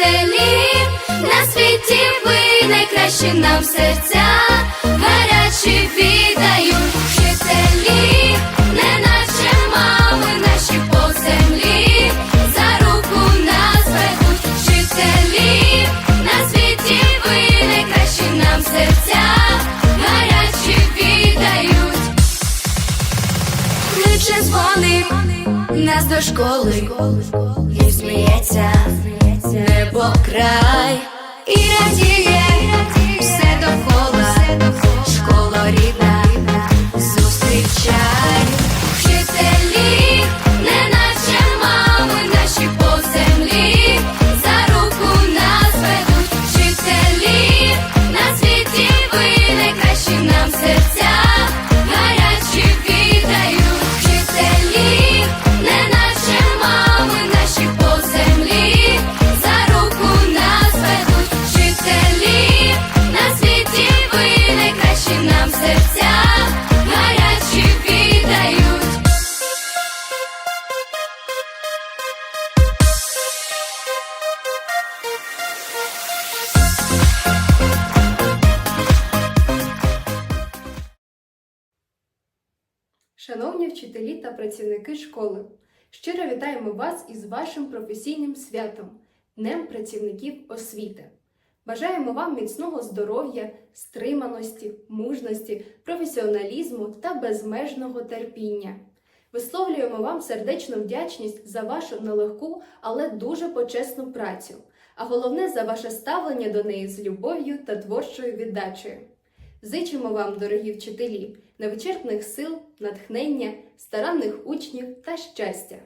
вчителі, на світі ви найкращі нам серця, гарячі віддають вчителі, не наче мами наші по землі, за руку нас ведуть вчителі, на світі ви найкращі нам серця, гарячі віддають. Кличе дзвоник нас до школи, і сміється небо край, і радіє все довкола, школа рідна, зустрічай, вчителі, не наче мами наші по землі, за руку нас ведуть вчителі, на світі ви найкращі нам серця, Шановні вчителі та працівники школи, щиро вітаємо вас із вашим професійним святом Днем працівників освіти. Бажаємо вам міцного здоров'я, стриманості, мужності, професіоналізму та безмежного терпіння. Висловлюємо вам сердечну вдячність за вашу нелегку, але дуже почесну працю, а головне за ваше ставлення до неї з любов'ю та творчою віддачею. Зичимо вам, дорогі вчителі, невичерпних сил, натхнення, старанних учнів та щастя.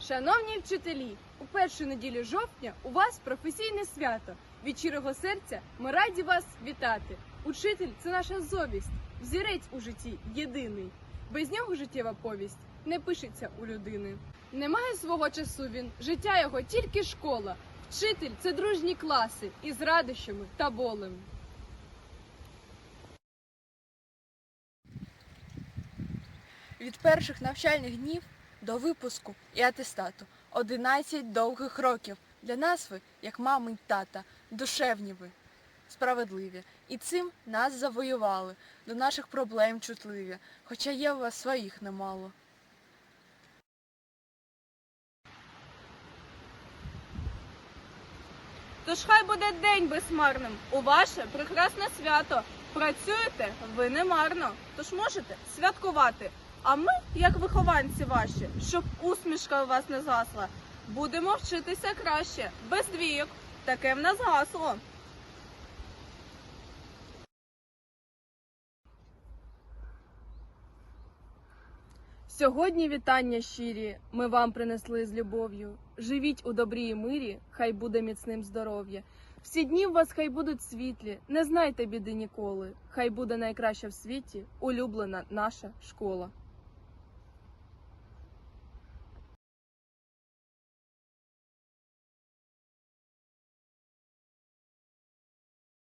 Шановні вчителі, у першу неділю жовтня у вас професійне свято. Від щирого серця ми раді вас вітати. Учитель це наша совість, взірець у житті єдиний. Без нього життєва повість не пишеться у людини. Немає свого часу він, життя його тільки школа. Вчитель це дружні класи із радощами та болем. Від перших навчальних днів до випуску і атестату 11 довгих років. Для нас ви, як мами й тата, душевні ви, справедливі. І цим нас завоювали, до наших проблем чутливі, хоча є у вас своїх немало. Тож хай буде день безмарним у ваше прекрасне свято. Працюєте ви немарно, тож можете святкувати. А ми, як вихованці ваші, щоб усмішка у вас не згасла, будемо вчитися краще, без двійок. Таке в нас гасло. Сьогодні вітання щирі ми вам принесли з любов'ю. Живіть у добрі і мирі, хай буде міцним здоров'я. Всі дні у вас хай будуть світлі, не знайте біди ніколи. Хай буде найкраща в світі улюблена наша школа.